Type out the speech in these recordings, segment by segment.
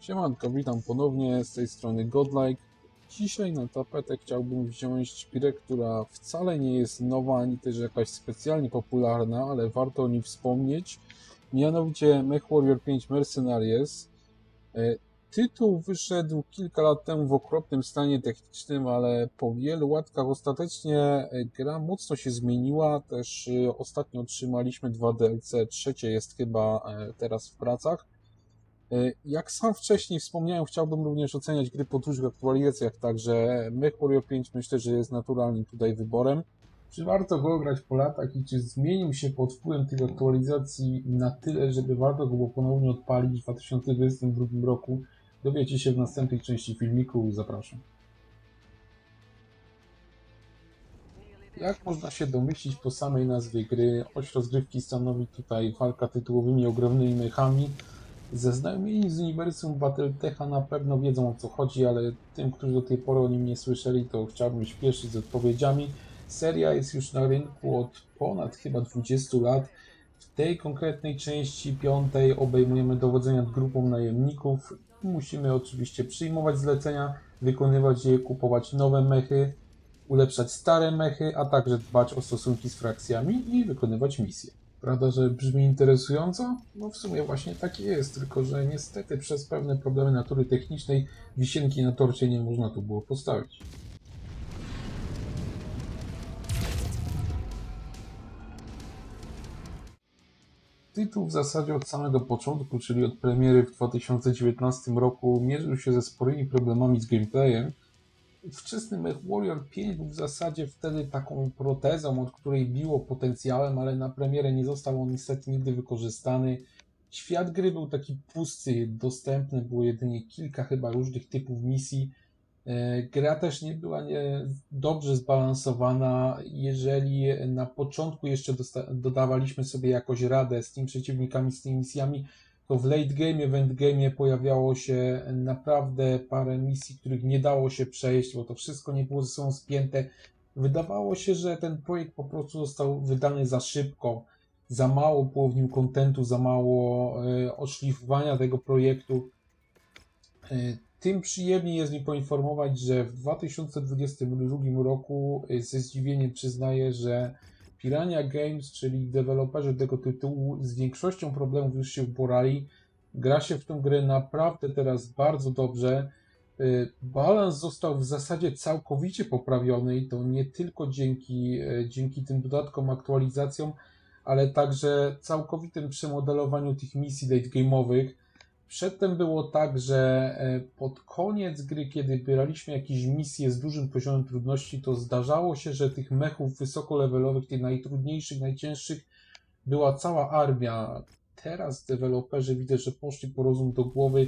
Siemanko, witam ponownie z tej strony Godlike. Dzisiaj na tapetę chciałbym wziąć grę, która wcale nie jest nowa, ani też jakaś specjalnie popularna, ale warto o niej wspomnieć. Mianowicie MechWarrior 5 Mercenaries. E, Tytuł wyszedł kilka lat temu w okropnym stanie technicznym, ale po wielu łatkach ostatecznie e, gra mocno się zmieniła. Też e, ostatnio otrzymaliśmy dwa DLC, trzecie jest chyba teraz w pracach. E, Jak sam wcześniej wspomniałem, chciałbym również oceniać gry po dużych aktualizacjach, także MechWarrior 5 myślę, że jest naturalnym tutaj wyborem. Czy warto go grać po latach i czy zmienił się pod wpływem tych aktualizacji na tyle, żeby warto go było ponownie odpalić w 2022 roku? Dowiecie się w następnej części filmiku. Zapraszam. Jak można się domyślić po samej nazwie gry, oś rozgrywki stanowi tutaj walka tytułowymi ogromnymi mechami. Zaznajomieni z uniwersum Battletecha na pewno wiedzą o co chodzi, ale tym, którzy do tej pory o nim nie słyszeli, to chciałbym śpieszyć z odpowiedziami. Seria jest już na rynku od ponad chyba 20 lat. W tej konkretnej części piątej obejmujemy dowodzenia nad grupą najemników. Musimy oczywiście przyjmować zlecenia, wykonywać je, kupować nowe mechy, ulepszać stare mechy, a także dbać o stosunki z frakcjami i wykonywać misje. Prawda, że brzmi interesująco? No w sumie właśnie tak jest, tylko że niestety przez pewne problemy natury technicznej wisienki na torcie nie można tu było postawić. Tytuł w zasadzie od samego początku, czyli od premiery w 2019 roku, mierzył się ze sporymi problemami z gameplayem. Wczesny MechWarrior 5 był w zasadzie wtedy taką protezą, od której biło potencjałem, ale na premierę nie został on niestety nigdy wykorzystany. Świat gry był taki pusty, dostępny było jedynie kilka chyba różnych typów misji. E, Gra też nie była nie dobrze zbalansowana. Jeżeli na początku jeszcze dodawaliśmy sobie jakoś radę z tymi przeciwnikami, z tymi misjami, to w late game, w endgame pojawiało się naprawdę parę misji, których nie dało się przejść, bo to wszystko nie było ze sobą spięte. Wydawało się, że ten projekt po prostu został wydany za szybko, za mało było w nim kontentu, za mało e, oszlifowania tego projektu. E, Tym przyjemniej jest mi poinformować, że w 2022 roku e, ze zdziwieniem przyznaję, że Piranha Games, czyli deweloperzy tego tytułu, z większością problemów już się uporali. Gra się w tą grę naprawdę teraz bardzo dobrze. Y, Balans został w zasadzie całkowicie poprawiony i to nie tylko dzięki, y, dzięki tym dodatkom, aktualizacjom, ale także całkowitym przemodelowaniu tych misji late game'owych. Przedtem było tak, że e, pod koniec gry, kiedy braliśmy jakieś misje z dużym poziomem trudności, to zdarzało się, że tych mechów wysokolevelowych, tych najtrudniejszych, najcięższych, była cała armia. Teraz deweloperzy widzę, że poszli po rozum do głowy.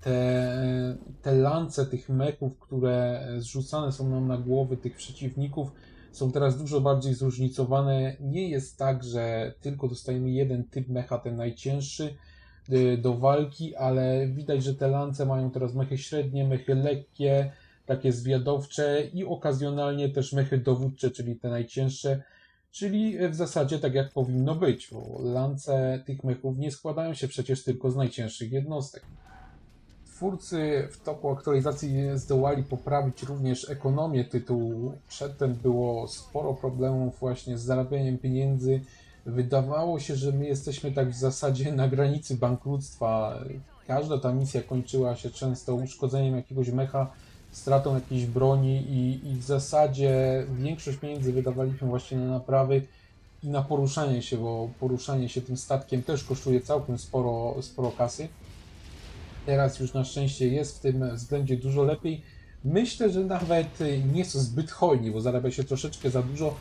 Te, te lance tych mechów, które zrzucane są nam na głowy tych przeciwników, są teraz dużo bardziej zróżnicowane. Nie jest tak, że tylko dostajemy jeden typ mecha, ten najcięższy, do walki, ale widać, że te lance mają teraz mechy średnie, mechy lekkie, takie zwiadowcze i okazjonalnie też mechy dowódcze, czyli te najcięższe, czyli w zasadzie tak jak powinno być, bo lance tych mechów nie składają się przecież tylko z najcięższych jednostek. Twórcy w toku aktualizacji zdołali poprawić również ekonomię tytułu. Przedtem było sporo problemów właśnie z zarabianiem pieniędzy. Wydawało się, że my jesteśmy tak w zasadzie na granicy bankructwa. Każda ta misja kończyła się często uszkodzeniem jakiegoś mecha, stratą jakiejś broni i, i w zasadzie większość pieniędzy wydawaliśmy właśnie na naprawy i na poruszanie się, bo poruszanie się tym statkiem też kosztuje całkiem sporo, sporo kasy. Teraz już na szczęście jest w tym względzie dużo lepiej. Myślę, że nawet nie to zbyt hojnie, bo zarabia się troszeczkę za dużo,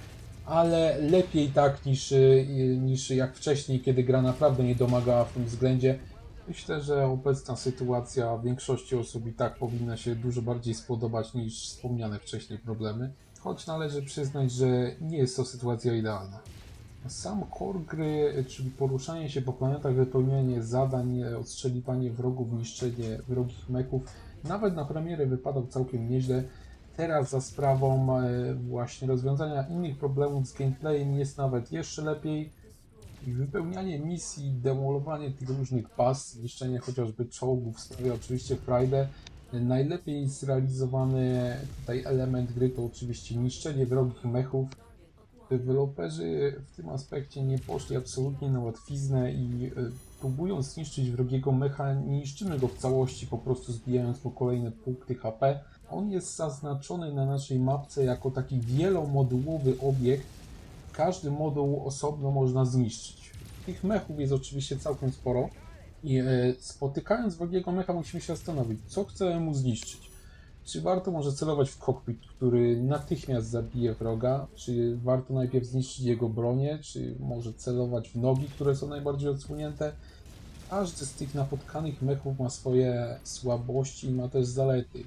ale lepiej tak niż, y, niż jak wcześniej, kiedy gra naprawdę nie domagała w tym względzie. Myślę, że obecna sytuacja większości osób i tak powinna się dużo bardziej spodobać niż wspomniane wcześniej problemy. Choć należy przyznać, że nie jest to sytuacja idealna. Sam core gry, czyli poruszanie się po planetach, wypełnianie zadań, odstrzeliwanie wrogów, niszczenie wrogich meków, nawet na premierę wypadał całkiem nieźle. Teraz za sprawą e, właśnie rozwiązania innych problemów z gameplayem jest nawet jeszcze lepiej. Wypełnianie misji, demolowanie tych różnych baz, niszczenie chociażby czołgów sprawia oczywiście frajdę. Najlepiej zrealizowany tutaj element gry to oczywiście niszczenie wrogich mechów. Deweloperzy w tym aspekcie nie poszli absolutnie na łatwiznę i y, próbując zniszczyć wrogiego mecha, niszczymy go w całości, po prostu zbijając mu kolejne punkty HP. On jest zaznaczony na naszej mapce jako taki wielomodułowy obiekt. Każdy moduł osobno można zniszczyć. Tych mechów jest oczywiście całkiem sporo. I e, spotykając wrogiego mecha musimy się zastanowić, co chcemy mu zniszczyć. Czy warto może celować w kokpit, który natychmiast zabije wroga? Czy warto najpierw zniszczyć jego bronię? Czy może celować w nogi, które są najbardziej odsłonięte? Każdy z tych napotkanych mechów ma swoje słabości i ma też zalety.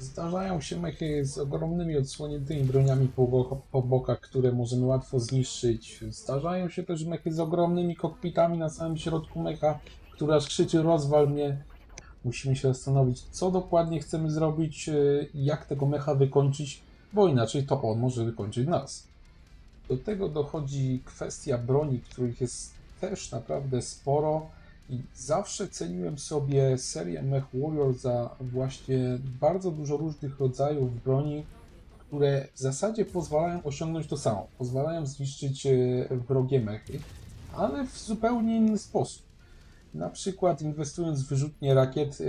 Zdarzają się mechy z ogromnymi odsłoniętymi broniami po, po bokach, które możemy łatwo zniszczyć. Zdarzają się też mechy z ogromnymi kokpitami na samym środku mecha, która aż krzyczy rozwal mnie. Musimy się zastanowić, co dokładnie chcemy zrobić, yy, jak tego mecha wykończyć, bo inaczej to on może wykończyć nas. Do tego dochodzi kwestia broni, których jest też naprawdę sporo. I zawsze ceniłem sobie serię Mech Warrior za właśnie bardzo dużo różnych rodzajów broni, które w zasadzie pozwalają osiągnąć to samo. Pozwalają zniszczyć e, wrogie mechy, ale w zupełnie inny sposób. Na przykład inwestując w wyrzutnie rakiet, e,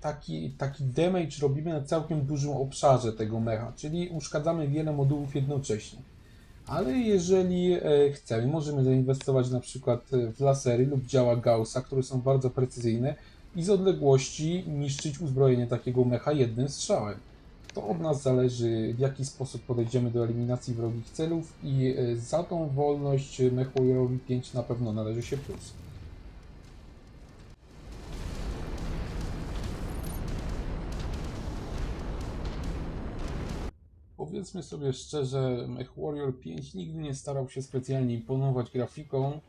taki, taki damage robimy na całkiem dużym obszarze tego mecha, czyli uszkadzamy wiele modułów jednocześnie. Ale jeżeli e, chcemy, możemy zainwestować na przykład e, w lasery lub działa Gaussa, które są bardzo precyzyjne i z odległości niszczyć uzbrojenie takiego mecha jednym strzałem. To od nas zależy, w jaki sposób podejdziemy do eliminacji wrogich celów i e, za tą wolność Mech Warriorowi 5 na pewno należy się plus. Powiedzmy sobie szczerze, Mech Warrior 5 nigdy nie starał się specjalnie imponować grafiką.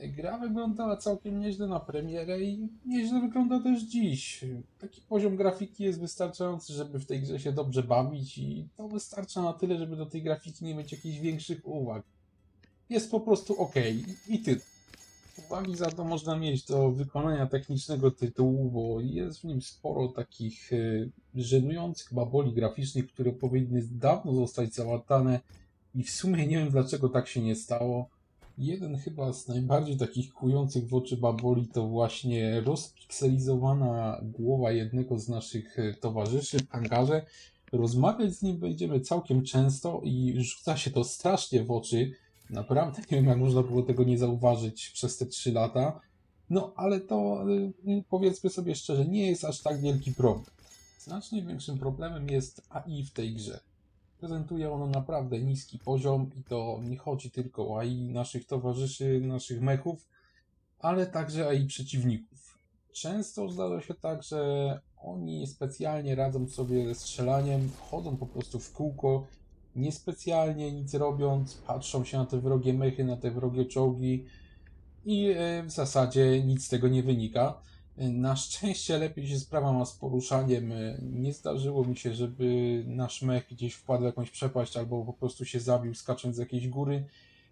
Gra wyglądała całkiem nieźle na premierę i nieźle wygląda też dziś. Taki poziom grafiki jest wystarczający, żeby w tej grze się dobrze bawić i to wystarcza na tyle, żeby do tej grafiki nie mieć jakichś większych uwag. Jest po prostu ok i, tyle. Uwagi za to można mieć do wykonania technicznego tytułu, bo jest w nim sporo takich y, żenujących baboli graficznych, które powinny dawno zostać załatane i w sumie nie wiem dlaczego tak się nie stało. Jeden chyba z najbardziej takich kujących w oczy baboli to właśnie rozpikselizowana głowa jednego z naszych y, towarzyszy w. Rozmawiać z nim będziemy całkiem często i rzuca się to strasznie w oczy. Naprawdę nie wiem, jak można było tego nie zauważyć przez te 3 lata. No, ale to y, powiedzmy sobie szczerze, nie jest aż tak wielki problem. Znacznie większym problemem jest AI w tej grze. Prezentuje ono naprawdę niski poziom i to nie chodzi tylko o AI naszych towarzyszy, naszych mechów, ale także AI przeciwników. Często zdarza się tak, że oni specjalnie radzą sobie ze strzelaniem, chodzą po prostu w kółko, niespecjalnie nic robiąc, patrzą się na te wrogie mechy, na te wrogie czołgi i e, w zasadzie nic z tego nie wynika. E, Na szczęście lepiej się sprawa ma z poruszaniem. E, Nie zdarzyło mi się, żeby nasz mech gdzieś wpadł w jakąś przepaść albo po prostu się zabił skacząc z jakiejś góry.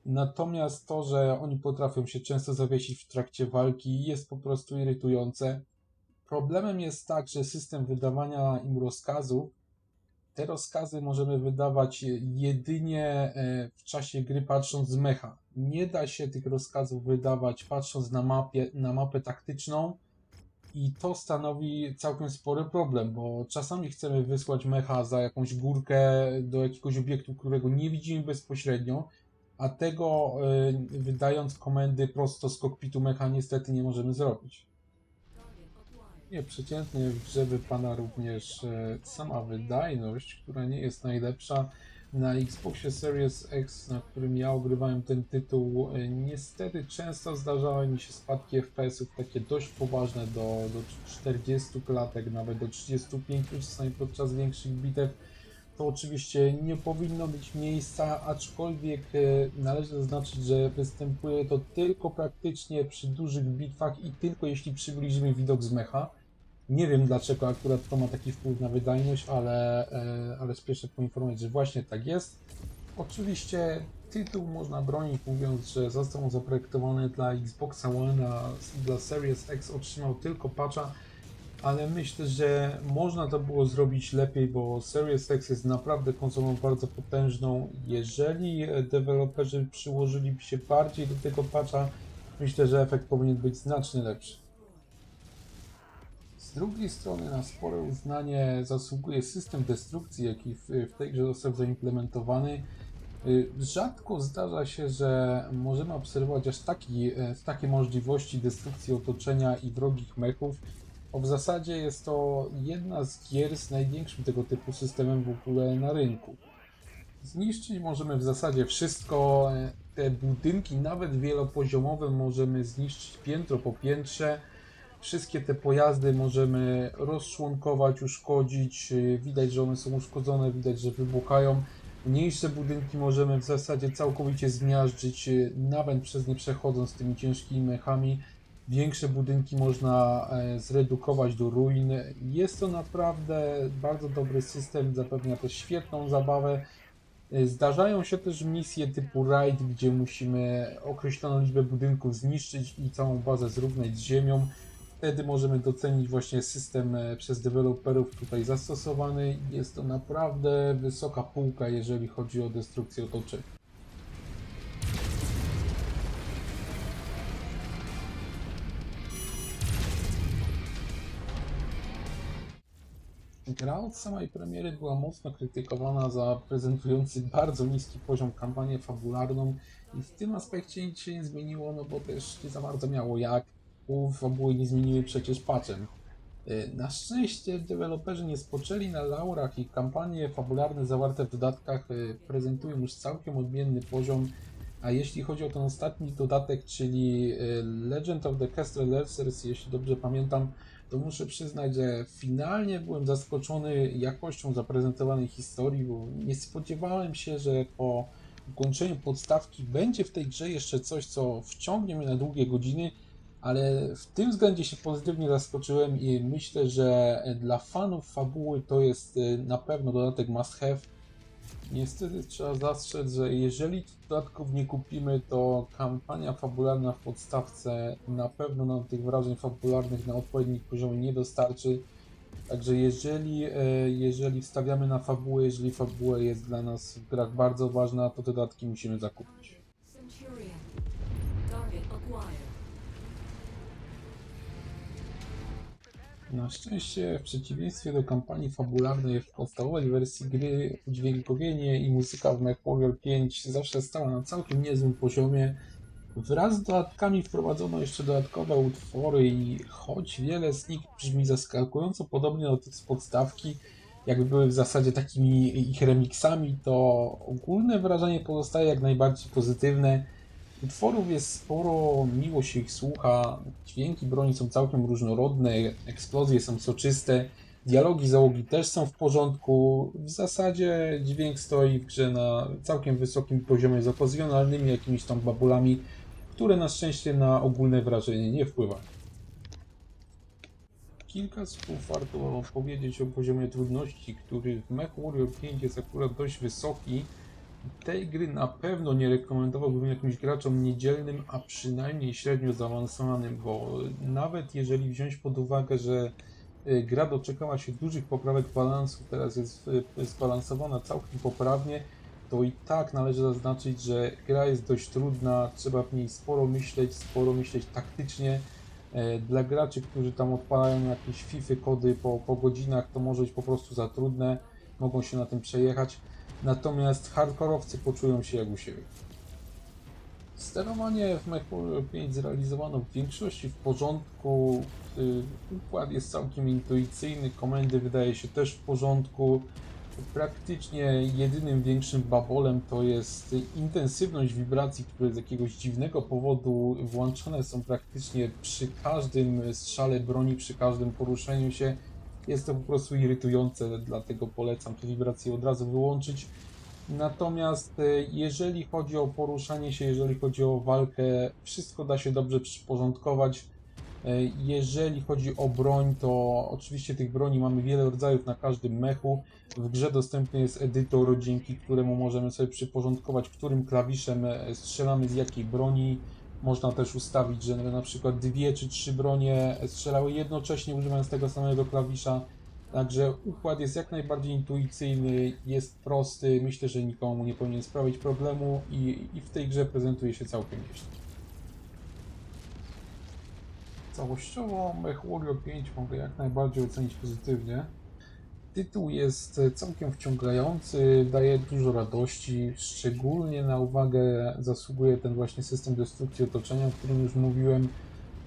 Natomiast to, że oni potrafią się często zawiesić w trakcie walki jest po prostu irytujące. Problemem jest także system wydawania im rozkazów, te rozkazy możemy wydawać jedynie e, w czasie gry patrząc z mecha. Nie da się tych rozkazów wydawać patrząc na, mapie, na mapę taktyczną i to stanowi całkiem spory problem, bo czasami chcemy wysłać mecha za jakąś górkę do jakiegoś obiektu, którego nie widzimy bezpośrednio, a tego e, wydając komendy prosto z kokpitu mecha niestety nie możemy zrobić. Nie, przeciętnie w grze wypada również e, sama wydajność, która nie jest najlepsza. Na Xboxie Series X, na którym ja ogrywałem ten tytuł, e, niestety często zdarzały mi się spadki FPS-ów takie dość poważne do, do 40 klatek, nawet do 35 czasami podczas większych bitew. To oczywiście nie powinno mieć miejsca, aczkolwiek e, należy zaznaczyć, że występuje to tylko praktycznie przy dużych bitwach i tylko jeśli przybliżymy widok z mecha. Nie wiem dlaczego akurat to ma taki wpływ na wydajność, ale, e, ale spieszę poinformować, że właśnie tak jest. Oczywiście tytuł można bronić mówiąc, że został zaprojektowany dla Xboxa One, a dla Series X otrzymał tylko patcha, ale myślę, że można to było zrobić lepiej, bo Series X jest naprawdę konsolą bardzo potężną. Jeżeli deweloperzy przyłożyliby się bardziej do tego patcha, myślę, że efekt powinien być znacznie lepszy. Drugiej strony na spore uznanie zasługuje system destrukcji, jaki w, w tej grze został zaimplementowany. Y, Rzadko zdarza się, że możemy obserwować aż taki, e, takie możliwości destrukcji otoczenia i wrogich mechów. Bo w zasadzie jest to jedna z gier z największym tego typu systemem w ogóle na rynku. Zniszczyć możemy w zasadzie wszystko. e, Te budynki, nawet wielopoziomowe, możemy zniszczyć piętro po piętrze. Wszystkie te pojazdy możemy rozczłonkować, uszkodzić. y, Widać, że one są uszkodzone, widać, że wybuchają. Mniejsze budynki możemy w zasadzie całkowicie zmiażdżyć, y, nawet przez nie przechodząc tymi ciężkimi mechami. Większe budynki można e, zredukować do ruin. Jest to naprawdę bardzo dobry system, zapewnia też świetną zabawę. E, Zdarzają się też misje typu raid, gdzie musimy określoną liczbę budynków zniszczyć i całą bazę zrównać z ziemią. Wtedy możemy docenić właśnie system e, przez deweloperów tutaj zastosowany. Jest to naprawdę wysoka półka, jeżeli chodzi o destrukcję otoczenia. Gra od samej premiery była mocno krytykowana za prezentujący bardzo niski poziom kampanię fabularną i w tym aspekcie nic się nie zmieniło, no bo też nie za bardzo miało jak. Pół fabuły nie zmieniły przecież patchem. Y, Na szczęście deweloperzy nie spoczęli na laurach i kampanie fabularne zawarte w dodatkach y, prezentują już całkiem odmienny poziom. A jeśli chodzi o ten ostatni dodatek, czyli y, Legend of the Castle Lessers, jeśli dobrze pamiętam, to muszę przyznać, że finalnie byłem zaskoczony jakością zaprezentowanej historii, bo nie spodziewałem się, że po ukończeniu podstawki będzie w tej grze jeszcze coś, co wciągnie mnie na długie godziny, ale w tym względzie się pozytywnie zaskoczyłem i myślę, że dla fanów fabuły to jest y, na pewno dodatek must have. Niestety trzeba zastrzec, że jeżeli dodatków nie kupimy, to kampania fabularna w podstawce na pewno nam tych wrażeń fabularnych na odpowiednim poziomie nie dostarczy. Także jeżeli, e, jeżeli wstawiamy na fabułę, jeżeli fabuła jest dla nas w grach bardzo ważna, to dodatki musimy zakupić. Na szczęście, w przeciwieństwie do kampanii fabularnej w podstawowej wersji gry, udźwiękowienie i muzyka w MechWarrior 5 zawsze stała na całkiem niezłym poziomie. Wraz z dodatkami wprowadzono jeszcze dodatkowe utwory i choć wiele z nich brzmi zaskakująco podobnie do tych z podstawki, jakby były w zasadzie takimi ich remixami, to ogólne wrażenie pozostaje jak najbardziej pozytywne. Utworów jest sporo, miło się ich słucha, dźwięki broni są całkiem różnorodne, eksplozje są soczyste, dialogi załogi też są w porządku. W zasadzie dźwięk stoi w grze na całkiem wysokim poziomie z okazjonalnymi jakimiś tam babulami, które na szczęście na ogólne wrażenie nie wpływają. Kilka słów warto powiedzieć o poziomie trudności, który w MechWarrior 5 jest akurat dość wysoki. Tej gry na pewno nie rekomendowałbym jakimś graczom niedzielnym, a przynajmniej średnio zaawansowanym, bo nawet jeżeli wziąć pod uwagę, że y, gra doczekała się dużych poprawek balansu, teraz jest y, zbalansowana całkiem poprawnie, to i tak należy zaznaczyć, że gra jest dość trudna, trzeba w niej sporo myśleć, sporo myśleć taktycznie. E, Dla graczy, którzy tam odpalają jakieś FIFA kody po, po godzinach, to może być po prostu za trudne, mogą się na tym przejechać. Natomiast hardkorowcy poczują się jak u siebie. Sterowanie w MechWarrior 5 zrealizowano w większości w porządku. y, Układ jest całkiem intuicyjny, komendy wydaje się też w porządku. Praktycznie jedynym większym babolem to jest intensywność wibracji, które z jakiegoś dziwnego powodu włączane są praktycznie przy każdym strzale broni, przy każdym poruszeniu się. Jest to po prostu irytujące, dlatego polecam te wibracje od razu wyłączyć. Natomiast e, jeżeli chodzi o poruszanie się, jeżeli chodzi o walkę, wszystko da się dobrze przyporządkować. E, Jeżeli chodzi o broń, to oczywiście tych broni mamy wiele rodzajów na każdym mechu. W grze dostępny jest edytor, dzięki któremu możemy sobie przyporządkować, którym klawiszem e, strzelamy z jakiej broni. Można też ustawić, że na przykład dwie czy trzy bronie strzelały jednocześnie używając tego samego klawisza. Także układ jest jak najbardziej intuicyjny, jest prosty, myślę, że nikomu nie powinien sprawić problemu i, i w tej grze prezentuje się całkiem nieźle. Całościowo Mech Warrior 5 mogę jak najbardziej ocenić pozytywnie. Tytuł jest całkiem wciągający, daje dużo radości, szczególnie na uwagę zasługuje ten właśnie system destrukcji otoczenia, o którym już mówiłem.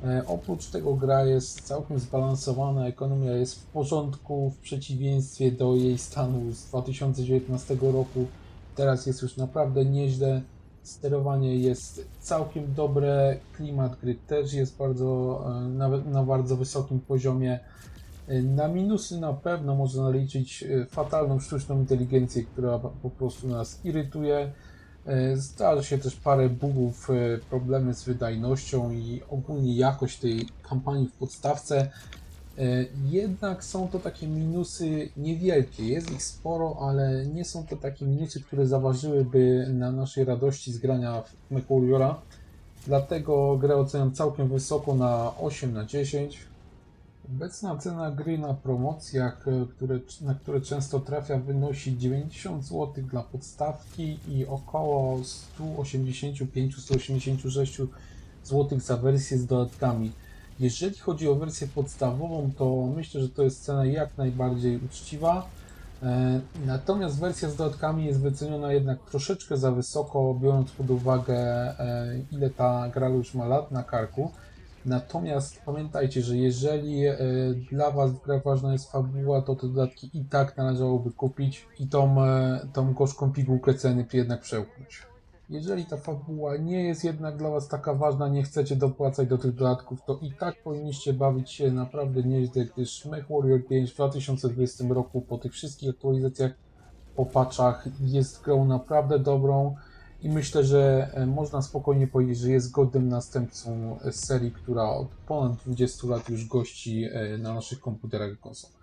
E, Oprócz tego gra jest całkiem zbalansowana, ekonomia jest w porządku w przeciwieństwie do jej stanu z 2019 roku. Teraz jest już naprawdę nieźle. Sterowanie jest całkiem dobre, klimat gry też jest bardzo, e, nawet na bardzo wysokim poziomie. E, Na minusy na pewno można naliczyć e, fatalną sztuczną inteligencję, która po prostu nas irytuje. E, Zdarza się też parę bugów, problemy z wydajnością i ogólnie jakość tej kampanii w podstawce. Jednak są to takie minusy niewielkie, jest ich sporo, ale nie są to takie minusy, które zaważyłyby na naszej radości z grania w MechWarriora. Dlatego grę oceniam całkiem wysoko na 8 na 10. Obecna cena gry na promocjach, e, które, na które często trafia, wynosi 90 zł dla podstawki i około 185-186 zł za wersję z dodatkami. Jeżeli chodzi o wersję podstawową, to myślę, że to jest cena jak najbardziej uczciwa. E, Natomiast wersja z dodatkami jest wyceniona jednak troszeczkę za wysoko, biorąc pod uwagę, e, ile ta gra już ma lat na karku. Natomiast pamiętajcie, że jeżeli e, dla Was w ważna jest fabuła, to te dodatki i tak należałoby kupić i tą, e, tą gorzką pigułkę ceny jednak przełknąć. Jeżeli ta fabuła nie jest jednak dla Was taka ważna, nie chcecie dopłacać do tych dodatków, to i tak powinniście bawić się naprawdę nieźle, gdyż MechWarrior 5 w 2020 roku po tych wszystkich aktualizacjach, po patchach jest grą naprawdę dobrą i myślę, że e, można spokojnie powiedzieć, że jest godnym następcą e, serii, która od ponad 20 lat już gości e, na naszych komputerach i konsolach.